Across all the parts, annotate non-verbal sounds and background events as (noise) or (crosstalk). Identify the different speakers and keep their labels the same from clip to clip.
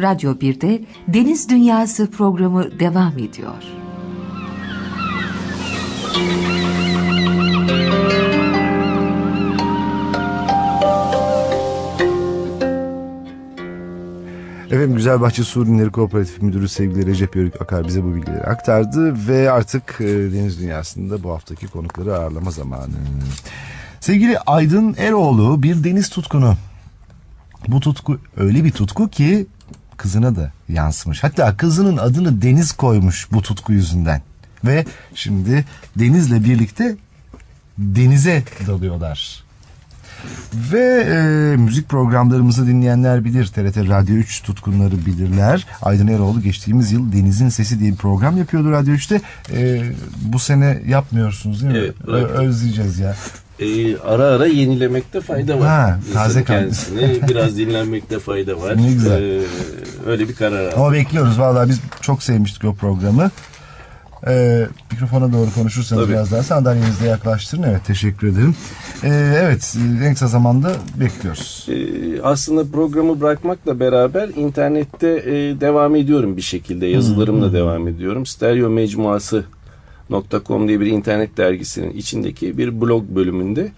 Speaker 1: Radyo 1'de Deniz Dünyası programı devam ediyor.
Speaker 2: Efendim Güzelbahçe Su Ürünleri Kooperatif Müdürü sevgili Recep Yörük Akar bize bu bilgileri aktardı ve artık e, deniz dünyasında bu haftaki konukları ağırlama zamanı. Sevgili Aydın Eroğlu bir deniz tutkunu. Bu tutku öyle bir tutku ki kızına da yansımış. Hatta kızının adını Deniz koymuş bu tutku yüzünden. Ve şimdi Deniz'le birlikte denize dalıyorlar. Ve e, müzik programlarımızı dinleyenler bilir. TRT Radyo 3 tutkunları bilirler. Aydın Eroğlu geçtiğimiz yıl Deniz'in Sesi diye bir program yapıyordu Radyo 3'te. E, bu sene yapmıyorsunuz değil mi?
Speaker 3: Evet, bıraktık.
Speaker 2: özleyeceğiz ya.
Speaker 3: Ee, ara ara yenilemekte fayda var.
Speaker 2: Ha, taze
Speaker 3: kendisini biraz dinlenmekte fayda var. (laughs)
Speaker 2: Ne güzel.
Speaker 3: Ee, öyle bir karar aldım.
Speaker 2: Ama bekliyoruz. Vallahi biz çok sevmiştik o programı. E, mikrofona doğru konuşursanız
Speaker 3: Tabii.
Speaker 2: biraz daha sandalyenizi de yaklaştırın. Evet teşekkür ederim. E, evet en kısa zamanda bekliyoruz.
Speaker 3: Ee, aslında programı bırakmakla beraber internette e, devam ediyorum bir şekilde. Yazılarımla devam ediyorum. Stereo Mecmuası .com diye bir internet dergisinin içindeki bir blog bölümünde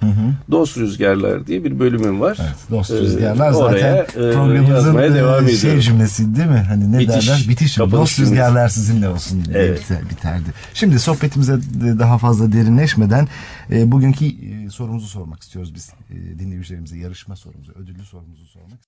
Speaker 3: Dost Rüzgarlar diye bir bölümüm var.
Speaker 2: Evet, dost
Speaker 3: Ee,
Speaker 2: rüzgarlar
Speaker 3: oraya,
Speaker 2: zaten
Speaker 3: e,
Speaker 2: programımızın
Speaker 3: yazmaya devam
Speaker 2: e, şey
Speaker 3: ediyorum.
Speaker 2: cümlesi değil mi? Hani ne
Speaker 3: Bitiş.
Speaker 2: derler? Bitiş.
Speaker 3: Kapanış
Speaker 2: Dost
Speaker 3: cümlesi.
Speaker 2: rüzgarlar sizinle olsun diye
Speaker 3: Evet.
Speaker 2: biter- biterdi. Şimdi sohbetimize daha fazla derinleşmeden e, bugünkü e, sorumuzu sormak istiyoruz biz. E, dinleyicilerimize yarışma sorumuzu, ödüllü sorumuzu sormak